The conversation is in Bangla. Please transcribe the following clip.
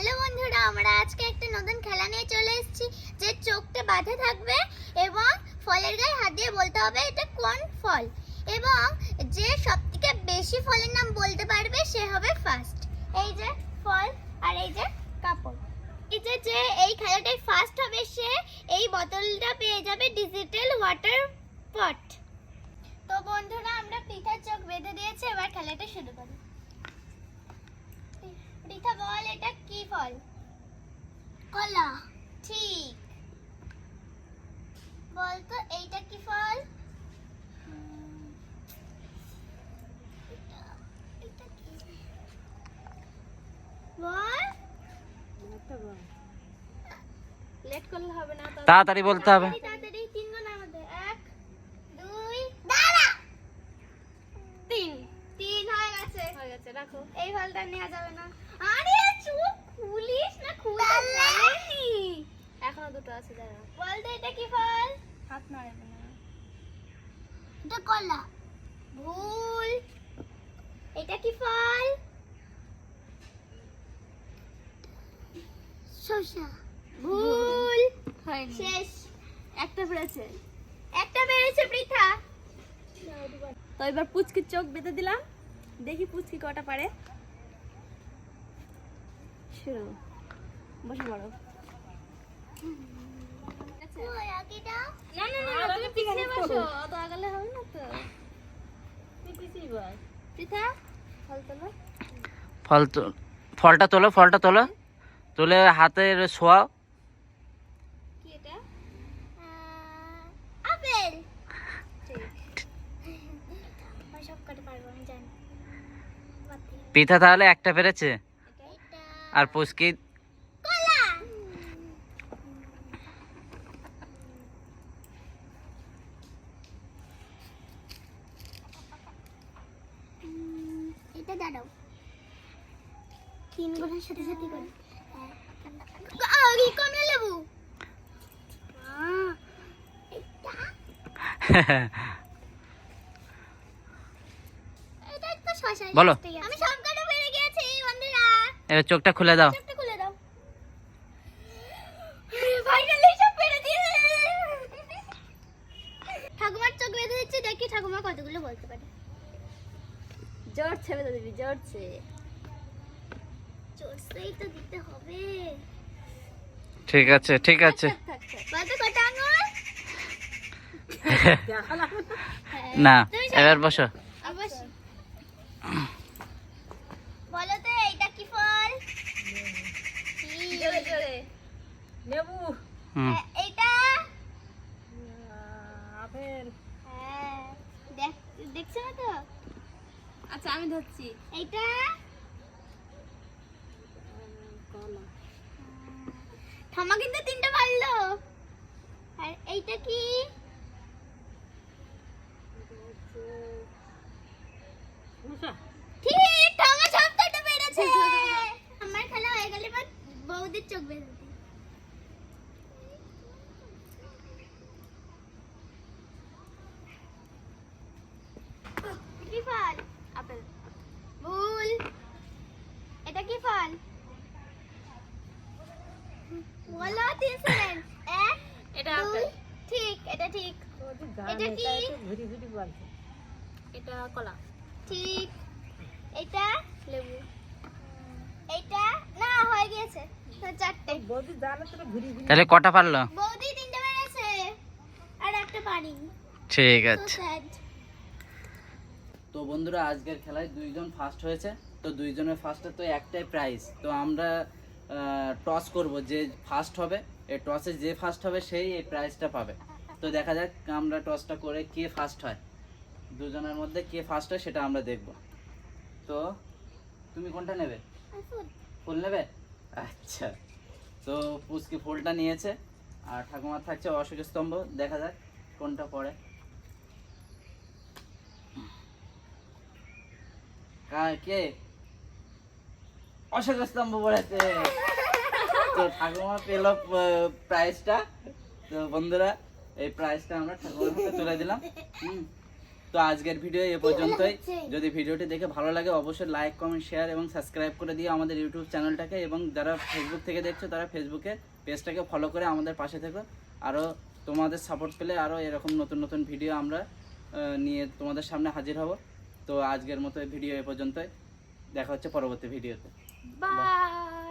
হ্যালো বন্ধুরা, আমরা আজকে একটা নতুন খেলা নিয়ে চলে এসেছি যে চোখটা বাঁধা থাকবে এবং ফলের গায়ে হাত দিয়ে বলতে হবে এটা কোন ফল। এবং যে সবথেকে বেশি ফলের নাম বলতে পারবে সে হবে ফার্স্ট এই যে ফল আর এই যে কাপড়। এই যে যে এই খেলাটায় ফার্স্ট হবে, সে এই বোতলটা পেয়ে যাবে ডিজিটাল ওয়াটার পট তো বন্ধুরা, আমরা পিঠার চোখ বেঁধে দিয়েছি, এবার খেলাটা শুরু করি। পৃথা বল এটা কি ফল কলা। ঠিক। বল তো এইটা কি ফল উম, এটা- এটা কি? বল। লেট করলে হবে না তাড়াতাড়ি বলতে হবে তাড়াতাড়ি, তাড়াতাড়ি তিন গুণ আমাদের এক দুই দাঁড়া তিন তিন হয়ে গেছে হয়ে গেছে রাখো এই ফলটা নেওয়া যাবে না আরে চুপ খুলিস না খুলতে বলেনি এখনও দুটো আছে দাঁড়া বল তো এটা কি ফল হাত নাড়াবে না এটা কলা। ভুল। এটা কি ফল? শসা। ভুল। শেষ। একটা পেরেছে। একটা বেড়েছে পৃথা। তো এবার পুচকির চোখ বেঁধে দিলাম। দেখি পুচকি কটা পারে। শুরু বসে পড়ো। না না না তুমি পিছিয়ে বসো। অত আগালে হবে না তো। তুই পিছিয়ে বস। পিতা ফল তোলো। ফল তো- ফলটা তোলো ফলটা তোলো। তুলে হাতের শোয়াও। কি এটা? আপেল। সব কটা পারব আমি জানি। পিঠা তাহলে একটা পেরেছে। আর পুচকি কলা উম, এটা দাঁড়াও। তিন গুণের সাথে সাথে করি। কমলা লেবু আহ, এটা এটা তো শশা বলো। আমি সব কটা পেরে গেছি বন্ধুরা এবার চোখটা খুলে দাও। ঠাকুমার চোখ বেঁধে দিচ্ছে দেখি ঠাকুমা কতগুলো বলতে পারে। জোরছে বেঁধে দিবি জোরছে জোরসেই তো দিতে হবে। ঠিক আছে ঠিক আছে। আঙুল হ্যাঁ। না এবার বসো। বলো তো এইটা কি ফল? জোরে জোরে। লেবু হুম হ্যাঁ, এইটা আপেল হ্যাঁ দেখ দেখছ না তো আচ্ছা আমি ধরছি। এইটা কলা থামা কিন্তু তিনটা পারল আর এইটা কি? ঠিক থামা সব কটা পেরেছে? আমার খেলা হয়ে গেলে বৌদির চোখ বেঁধে দিই কি ফল আপেল ভুল এটা কি ফল বলো তিন সেকেন্ড এক এটা ঠিক এটা ঠিক। এটা কি? এটা কলা। ঠিক। এটা? লেবু। এটা? না হয়ে গিয়েছে। তো চারটে। তাহলে কটা পারল? বৌদি তিনটে বেড়েছে আর একটা পারি। ঠিক আছে। তো বন্ধুরা আজকের খেলায় দুইজন ফার্স্ট হয়েছে। তো দুইজনের ফার্স্টে তো একটাই প্রাইজ তো আমরা টস করব যে ফার্স্ট হবে এই টসে যে ফার্স্ট হবে সেই এই প্রাইজটা পাবে। তো দেখা যাক আমরা টসটা করে কে ফার্স্ট হয়। দুজনের মধ্যে কে ফার্স্ট হয় সেটা আমরা দেখব। তো তুমি কোনটা নেবে? ফুল। নেবে? আচ্ছা। তো পুচকি ফুলটা নিয়েছে আর ঠাকুমার থাকছে অশোক স্তম্ভ দেখা যাক কোনটা পড়ে। কার- কে? অশোক স্তম্ভ পড়েছে তো ঠাকুমা পেল প্রাইজটা তো বন্ধুরা, এই প্রাইজটা আমরা ঠাকুমার হাতে তুলে দিলাম। হুম। তো আজকের ভিডিও এ পর্যন্তই। যদি ভিডিওটি দেখে ভালো লাগে, অবশ্যই লাইক কমেন্ট শেয়ার এবং সাবস্ক্রাইব করে দিও আমাদের ইউটিউব চ্যানেলটাকে এবং যারা ফেসবুক থেকে দেখছ, তারা ফেসবুকে পেজটাকে ফলো করে আমাদের পাশে থেকো। আরও তোমাদের সাপোর্ট পেলে আরও এরকম নতুন নতুন ভিডিও আমরা নিয়ে তোমাদের সামনে হাজির হব। তো আজকের মতো ভিডিও এ পর্যন্তই। দেখা হচ্ছে পরবর্তী ভিডিওতে 拜